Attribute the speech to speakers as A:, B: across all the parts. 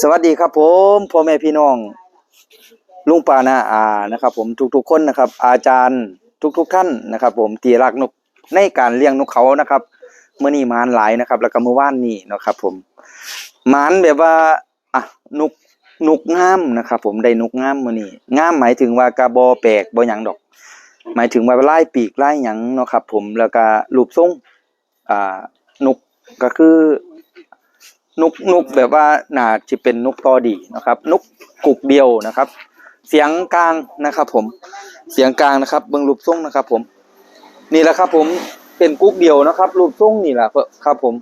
A: สวัสดีครับผมพ่อแม่พี่น้อง ลุงปานาอานะครับ ผมทุกๆคนนะครับ อาจารย์ทุก ๆ ท่านนะครับ ผมที่รักนกในการเลี้ยงนกเขานะครับเมื่อนี้มานหลายนะครับ แล้วก็เมื่อวานนี้นะครับ ผมมานแบบว่าอะนกนกงามนะครับ ผมได้นกงามมื้อนี้งามหมายถึงว่ากระบอแปลกบ่หยังดอก หมายถึงว่าไลายปีกไลายหยังเนาะครับ ผมแล้วก็รูปทรงอ่านกก็คือ นกนกแบบว่าน่าจะเป็นนกตอดีนะครับ นกกุกเดียวนะครับ เสียงกลางนะครับ ผม เสียงกลางนะครับเบิ่งรูปทรงนะครับ ผม นี่แหละครับ ผมเป็นกุกเดียวนะครับ รูปทรงนี่แหละครับ ผม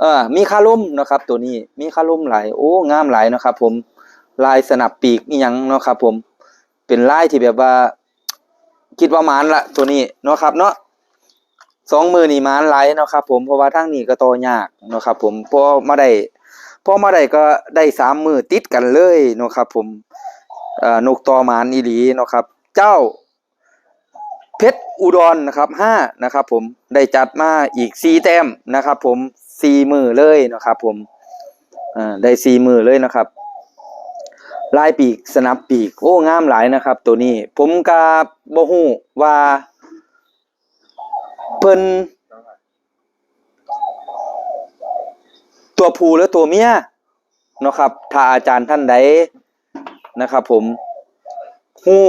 A: เออมีคาล่มนะครับ ตัวนี้มีคาล่มหลายโอ้งามหลายนะครับ ผมลายสนับปีกอีหยังเนาะครับ ผม เป็นลายที่แบบว่า คิดว่ามานละตัวนี้เนาะครับ เนาะ สองมือนี่มานหลายเนาะครับผมเพราะว่าทางนี้ก็ต่อยากเนาะครับผมพอมาได้พอมาได้ก็ได้สามมือติดกันเลยเนาะครับผมเอ่อนกต่อมานอีหลีเนาะครับ เจ้าเพชรอุดรนะครับห้านะครับ ผมได้จัดมาอีกสี่แต้มนะครับ ผมสี่มือเลยนะครับ ผมอ่าได้สี่มือเลยนะครับลายปีกสนับปีกโอ้งามหลายนะครับ ตัวนี้ ผมกาบ่ฮู้ว่า เพิ่นตัวผู้หรือตัวเมียเนาะครับ ถ้าอาจารย์ท่านใดนะครับผมหู้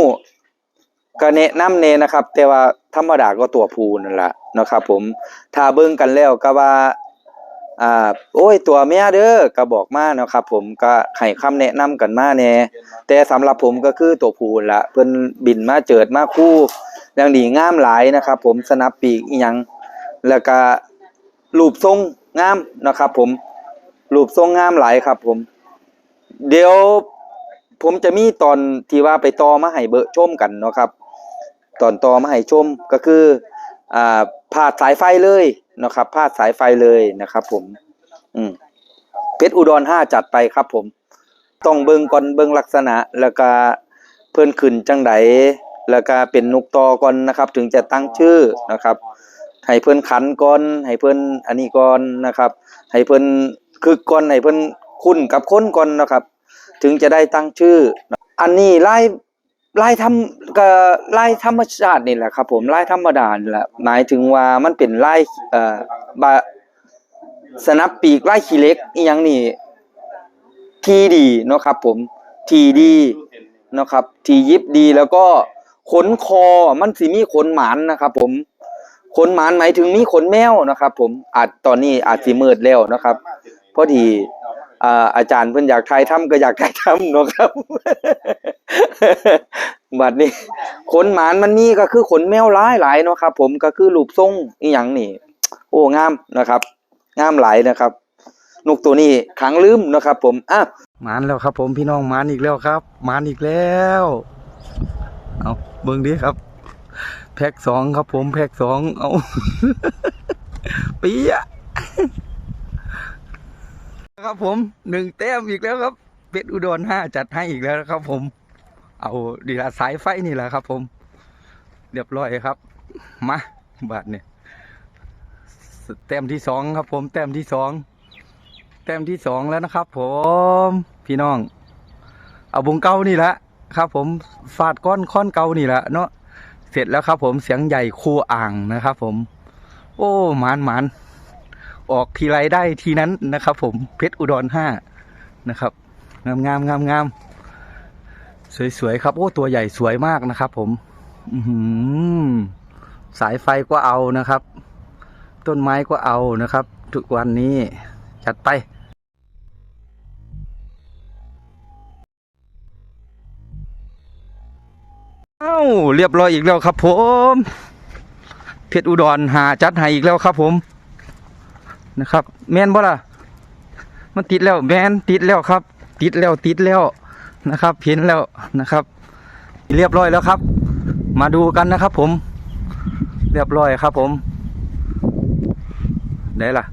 A: ก็แนะนำเน่นะครับ แต่ว่าธรรมดาก็ตัวผู้นั่นแหละนะครับผมถ้าเบิ่งกันแล้วก็ว่า อ่าโอ้ยตัวเมียเด้อก็บอกมาเนาะครับ ผมก็ให้คำแนะนำกันมาแน่แต่สำหรับผมก็คือตัวผู้นั่นละเพิ่นบินมาเจิดมาคู่อย่างดีงามหลายนะครับ ผมสนับปีกอีหยังแล้วก็รูปทรงงามนะครับ ผมรูปทรงงามหลายครับ ผม เดี๋ยวผมจะมีตอนที่ว่าไปต่อมาให้เบอร์ชมกันเนาะครับ ตอนต่อมาให้ชมก็คืออ่าพาสายไฟเลย นะครับพาดสายไฟเลยนะครับผม อืมเพชรอุดรห้าจัดไปครับผม ต้องเบิงก่อนเบิงลักษณะ แล้วก็เพิ่นขึ้นจังไดแล้วก็เป็นนกตอก่อนนะครับ ถึงจะตั้งชื่อนะครับให้เพิ่นขันก่อนให้เพิ่นอันนี้ก่อนนะครับ ให้เพิ่นคึกก่อนให้เพิ่นคุ้นกับคนก่อนนะครับ ถึงจะได้ตั้งชื่อ อันนี้ไลาย ลายธรรมก็ลายธรรมชาตินี่แหละครับ ผมลายธรรมดานี่แหละหมายถึงว่ามันเป็นลายเอ่อบาสนับปีกลายขี้เล็กอีหยังนี่ทีดีเนาะครับ ผมทีดีเนาะครับทียิบดีแล้วก็ขนคอมันสิมีขนหมานนะครับ ผมขนหมานหมายถึงมีขนแมวนะครับ ผมอาจตอนนี้อาจสิมืดแล้วนะครับพอดีอ่าอาจารย์เพิ่นอยากถ่ายทำก็อยากถ่ายทำเนาะครับ บัดนี้ขนหมานมันมีก็คือขนแมวหลายหลายเนาะครับ ผมก็คือรูปทรงอีหยังนี่ โอ้งามนะครับ งามหลายนะครับ นกตัวนี้ขังลืมนะครับ ผมอะมานแล้วครับ ผมพี่น้องมานอีกแล้วครับมานอีกแล้วเอาเบิ่งดิครับแพ็กสองครับ ผมแพ็กสองเอาปีอะครับผมหนึ่งแต้มอีกแล้วครับ เป็ดอุดรห้าจัดให้อีกแล้วนะครับผม เอาดีละสายไฟนี่แหละครับผม เรียบร้อยครับ มาบาทเนี่ยแต้มที่สองครับ ผม แต้มที่สองแต้มที่สองแล้วนะครับ ผมพี่น้อง เอาวงเก้านี่แหละครับ ผมฟาดก้อนค้อนเก้านี่แหละเนาะเสร็จแล้วครับ ผมเสียงใหญ่คูอ่างนะครับ ผม โอ้หมานหมานออกทีไรได้ทีนั้นนะครับ ผมเพชรอุดรห้านะครับ งามงามงามงาม สวยๆครับ โอ้ตัวใหญ่สวยมากนะครับ ผมอือหือสายไฟก็เอานะครับ ต้นไม้ก็เอานะครับ ทุกวันนี้จัดไปเอ้าเรียบร้อยอีกแล้วครับ ผมเพชรอุดรหาจัดให้อีกแล้วครับ ผมนะครับ แมนบ่ล่ะมันติดแล้วแมนติดแล้วครับ ติดแล้วติดแล้ว นะครับเห็นแล้วนะครับ เรียบร้อยแล้วครับ มาดูกันนะครับ ผม เรียบร้อยครับ ผมได้ล่ะ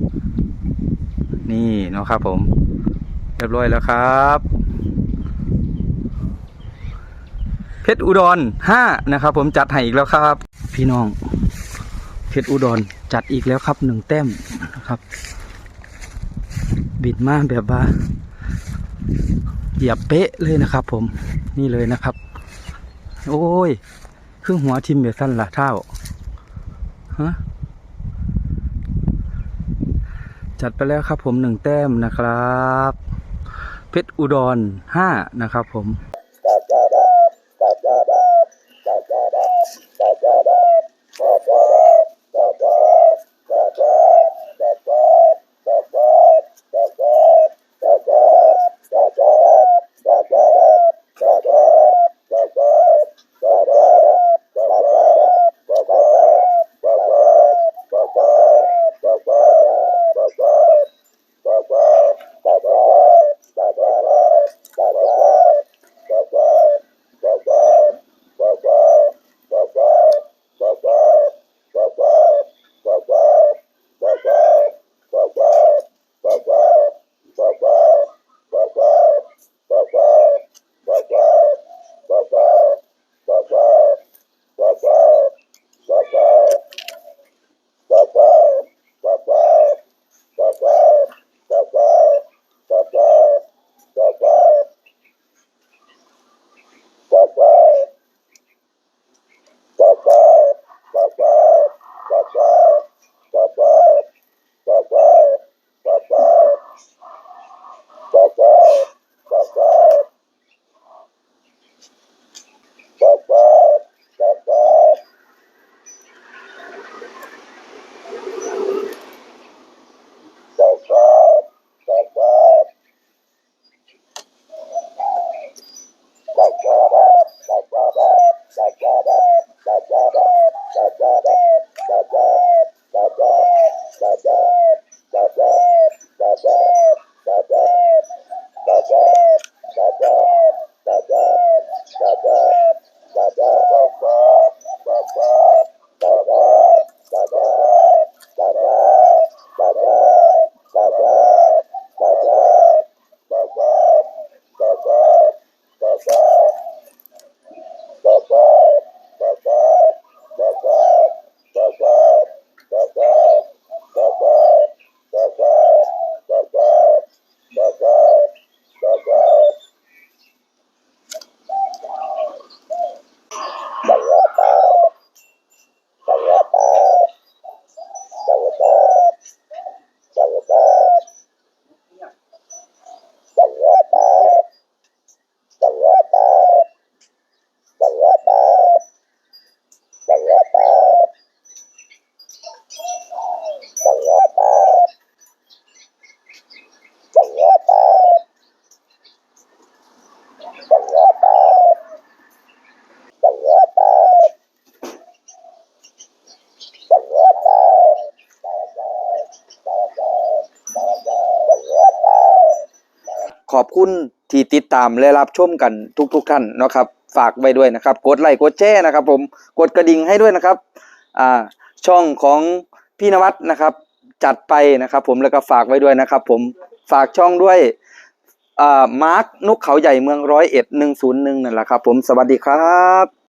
A: นี่เนาะครับผม เรียบร้อยแล้วครับ เพชรอุดรห้านะครับ ผมจัดให้อีกแล้วครับ พี่น้อง เพชรอุดรจัดอีกแล้วครับหนึ่งแต้มนะครับ บิดมากแบบว่า เหยียบเป๊ะเลยนะครับ ผมนี่เลยนะครับ โอ้ยครึ่งหัวทิมเบสั้นละเท่าฮะจัดไปแล้วครับ ผมหนึ่งแต้มนะครับ เพชรอุดรห้านะครับ ผม Yeah, yeah, yeah. อบคุณที่ติดตามและรับชมกันทุกๆทท่านนะครับ ฝากไว้ด้วยนะครับ กดไลค์กดแชร์นะครับ ผมกดกระดิ่งให้ด้วยนะครับอ่าช่องของพี่นวัดนะครับ จัดไปนะครับ ผมแล้วก็ฝากไว้ด้วยนะครับ ผมฝากช่องด้วยอ่ามาร์คนกเขาใหญ่เมืองร้อยเอ็ดหนึ่งศูนย์หนึ่งนั่นแหละครับ ผมสวัสดีครับ